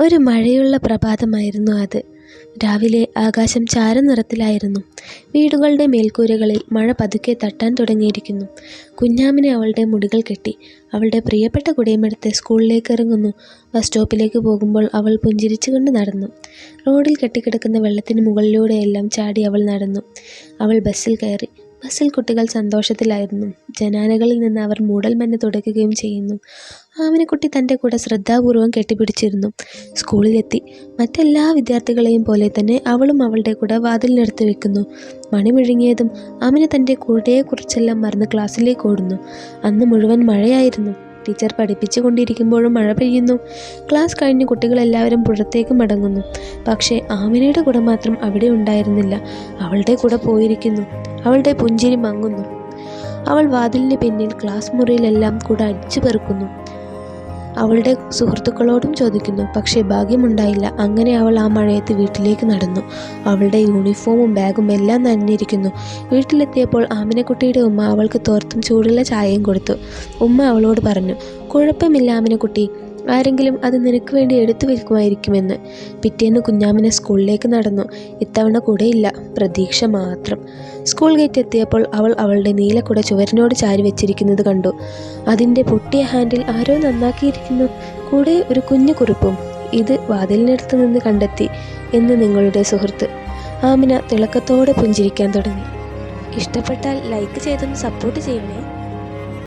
ഒരു മഴയുള്ള പ്രഭാതമായിരുന്നു അത്. രാവിലെ ആകാശം ചാരനിറത്തിലായിരുന്നു. വീടുകളുടെ മേൽക്കൂരകളിൽ മഴ പതുക്കെ തട്ടാൻ തുടങ്ങിയിരിക്കുന്നു. കുഞ്ഞാമിനെ അവളുടെ മുടികൾ കെട്ടി. അവളുടെ പ്രിയപ്പെട്ട കുടയുമെടുത്ത് സ്കൂളിലേക്കിറങ്ങുന്നു. ബസ് സ്റ്റോപ്പിലേക്ക് പോകുമ്പോൾ അവൾ പുഞ്ചിരിച്ചുകൊണ്ട് നടന്നു. റോഡിൽ കെട്ടിക്കിടക്കുന്ന വെള്ളത്തിന് മുകളിലൂടെയെല്ലാം ചാടി അവൾ നടന്നു. അവൾ ബസ്സിൽ കയറി. ബസിൽ കുട്ടികൾ സന്തോഷത്തിലായിരുന്നു. ജനാലകളിൽ നിന്ന് അവർ മൂടൽമഞ്ഞ് തുടയ്ക്കുകയും ചെയ്യുന്നു. ആമിനക്കുട്ടി തന്റെ കൂടെ ശ്രദ്ധാപൂർവം കെട്ടിപ്പിടിച്ചിരുന്നു. സ്കൂളിലെത്തി. മറ്റെല്ലാ വിദ്യാർത്ഥികളെയും പോലെ തന്നെ അവളും അവളുടെ കൂടെ വാതിൽ വാതിലിനടുത്ത് വെക്കുന്നു. മണി മുഴങ്ങിയതും ആമിന തന്റെ കൂടെയെക്കുറിച്ചെല്ലാം മറന്ന് ക്ലാസ്സിലേക്ക് ഓടുന്നു. അന്ന് മുഴുവൻ മഴയായിരുന്നു. ടീച്ചർ പഠിപ്പിച്ചു കൊണ്ടിരിക്കുമ്പോഴും മഴ പെയ്യുന്നു. ക്ലാസ് കഴിഞ്ഞ് കുട്ടികളെല്ലാവരും പുറത്തേക്ക് മടങ്ങുന്നു. പക്ഷേ ആമിനയുടെ കുട മാത്രം അവിടെ ഉണ്ടായിരുന്നില്ല. അവളുടെ കുട പോയിരിക്കുന്നു. അവളുടെ പുഞ്ചിരി മങ്ങുന്നു. അവൾ വാതിലിന് പിന്നിൽ ക്ലാസ് മുറിയിലെല്ലാം കൂടെ അടിച്ചു അടിച്ചുപെറുക്കുന്നു. അവളുടെ സുഹൃത്തുക്കളോടും ചോദിക്കുന്നു. പക്ഷേ ഭാഗ്യമുണ്ടായില്ല. അങ്ങനെ അവൾ ആ മഴയത്ത് വീട്ടിലേക്ക് നടന്നു. അവളുടെ യൂണിഫോമും ബാഗും എല്ലാം നനഞ്ഞിരിക്കുന്നു. വീട്ടിലെത്തിയപ്പോൾ ആമിനക്കുട്ടിയുടെ ഉമ്മ അവൾക്ക് തോർത്തും ചൂടുള്ള ചായയും കൊടുത്തു. ഉമ്മ അവളോട് പറഞ്ഞു, "കുഴപ്പമില്ല ആമിനക്കുട്ടി. ആരെങ്കിലും അത് നിനക്ക് വേണ്ടി എടുത്തു വെക്കുമായിരിക്കുമെന്ന്. " പിറ്റേന്ന് കുഞ്ഞാമിനെ സ്കൂളിലേക്ക് നടന്നു. ഇത്തവണ കൂടെയില്ല പ്രതീക്ഷ മാത്രം. സ്കൂൾ ഗേറ്റ് എത്തിയപ്പോൾ അവൾ അവളുടെ നീലക്കുട ചുവരിനോട് ചാരിവെച്ചിരിക്കുന്നത് കണ്ടു. അതിന്റെ പൊട്ടിയ ഹാൻഡിൽ ആരോ നന്നാക്കിയിരിക്കുന്നു. കൂടെ ഒരു കുഞ്ഞു കുറിപ്പും. "ഇത് വാതിലിനടുത്ത് നിന്ന് കണ്ടെത്തി എന്ന് നിങ്ങളുടെ സുഹൃത്ത്. " ആമിന തിളക്കത്തോടെ പുഞ്ചിരിക്കാൻ തുടങ്ങി. ഇഷ്ടപ്പെട്ടാൽ ലൈക്ക് ചെയ്തൊന്ന് സപ്പോർട്ട് ചെയ്യണേ.